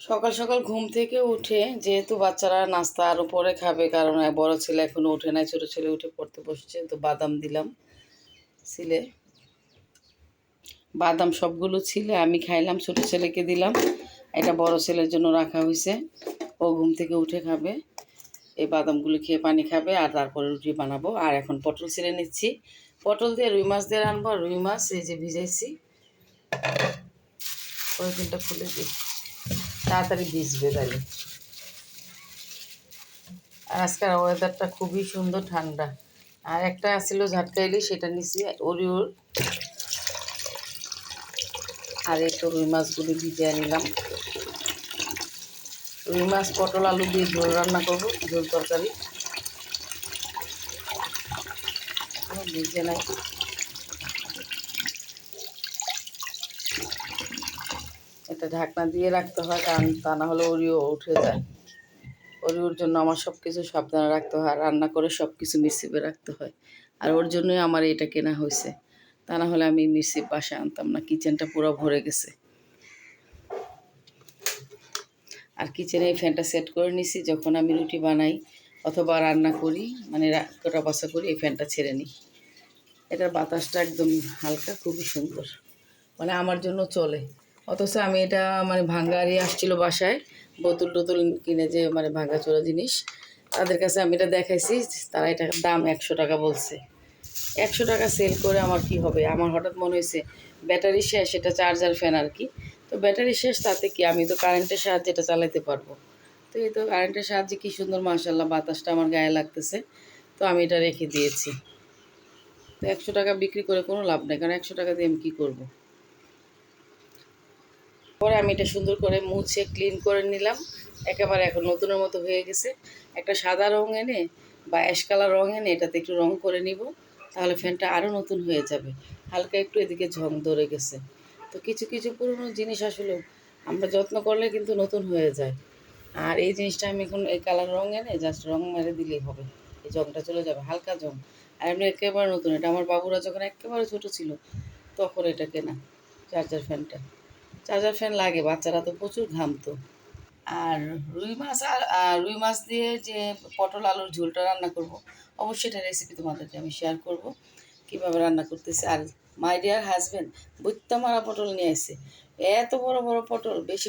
সকাল সকাল ঘুম থেকে উঠে যেহেতু বাচ্চারা নাস্তা আরও পরে খাবে, কারণ বড় ছেলে এখনও উঠে নাই, ছোটো ছেলে উঠে পড়তে বসছে, তো বাদাম দিলাম ছিলে বাদাম সবগুলো ছিলে, আমি খাইলাম, ছোটো ছেলেকে দিলাম, এটা বড় ছেলের জন্য রাখা হয়েছে ও ঘুম থেকে উঠে খাবে, এই বাদামগুলো খেয়ে পানি খাবে, আর তারপরে রুটি বানাবো। আর এখন পটল ছিলে নিচ্ছি, পটল দিয়ে রুই মাছ দিয়ে রানবো রুই মাছ এই যে ভিজাইছি পলিথিনটা খুলে দিই। তাড়াতাড়ি ভিজবে তাহলে। আর আজকের ওয়েদারটা খুবই সুন্দর ঠান্ডা। আর একটা আসছিল ঝাটকাইলি, সেটা নিছি, ওরিওর। আর একটু রুই মাছগুলি ভিজিয়ে নিলাম রুই মাছ, পটল, আলু দিয়ে ঝোল রান্না করব, ঝোল তরকারি। ভিজে নাই। এটা ঢাকনা দিয়ে রাখতে হয়, কারণ তা না হলে ওরিও উঠে যায়। ওরিওর জন্য আমার সব কিছু সাবধানে রাখতে হয় রান্না করে সব কিছু মিশিয়ে রাখতে হয়। আর ওর জন্যই আমার এটা কেনা হয়েছে। তা না হলে আমি মিশিয়ে বাসায় আনতাম না, কিচেনটা পুরো ভরে গেছে। আর কিচেনে এই ফ্যানটা সেট করে নিছি, যখন আমি রুটি বানাই অথবা রান্না করি মানে কোটা বাসা করি, এই ফ্যানটা ছেড়ে নিই। এটার বাতাসটা একদম হালকা, খুবই সুন্দর। মানে আমার জন্য চলে। অথচ আমি এটা মানে ভাঙ্গারি আসছিল বাসায়, বোতল টোতল কিনে যে মানে ভাঙ্গা চোরা জিনিস, তাদের কাছে আমি এটা দেখাইছি, তারা এটা দাম একশো টাকা বলছে। একশো টাকা সেল করে আমার কি হবে? আমার হঠাৎ মনে হয়েছে, ব্যাটারি শেষ, এটা চার্জার ফ্যান আর কি। তো ব্যাটারি শেষ, তাতে কি আমি তো কারেন্টের সাহায্যে এটা চালাতে পারব? তো এই তো কারেন্টের সাহায্যে কি সুন্দর মাসাল্লাহ বাতাসটা আমার গায়ে লাগতেছে। তো আমি এটা রেখে দিয়েছি। তো একশো টাকা বিক্রি করে কোনো লাভ নেই, কারণ একশো টাকা দিয়ে আমি কী করব? পরে আমি এটা সুন্দর করে মুছে ক্লিন করে নিলাম। একেবারে এখন নতুনের মতো হয়ে গেছে। একটা সাদা রং এনে বা অ্যাশ কালার রং এনে এটাতে একটু রং করে নিব, তাহলে ফ্যানটা আরও নতুন হয়ে যাবে। হালকা একটু এদিকে ঝং ধরে গেছে। তো কিছু কিছু পুরনো জিনিস আসলে আমরা যত্ন করলে কিন্তু নতুন হয়ে যায়। আর এই জিনিসটা আমি এখন এই কালার রং এনে জাস্ট রং মেরে দিলেই হবে। এই জংটা চলে যাবে, হালকা জং আর এমনি একেবারে নতুন, এটা আমার বাবুরা যখন একেবারে ছোট ছিল, তখন এটা কেনা, চার্জার ফ্যানটা চার্জার ফ্যান লাগে, বাচ্চারা তো প্রচুর ঘামতো। আর রুই মাছ আর রুই মাছ দিয়ে যে পটল আলুর ঝোলটা রান্না করব, অবশ্যই এটা রেসিপি তোমাদেরকে আমি শেয়ার করব, কীভাবে রান্না করতেছি। আর মাই ডিয়ার হাজব্যান্ড বুত্তা মারা পটল নিয়ে আসে এত বড় বড় পটল, বেশি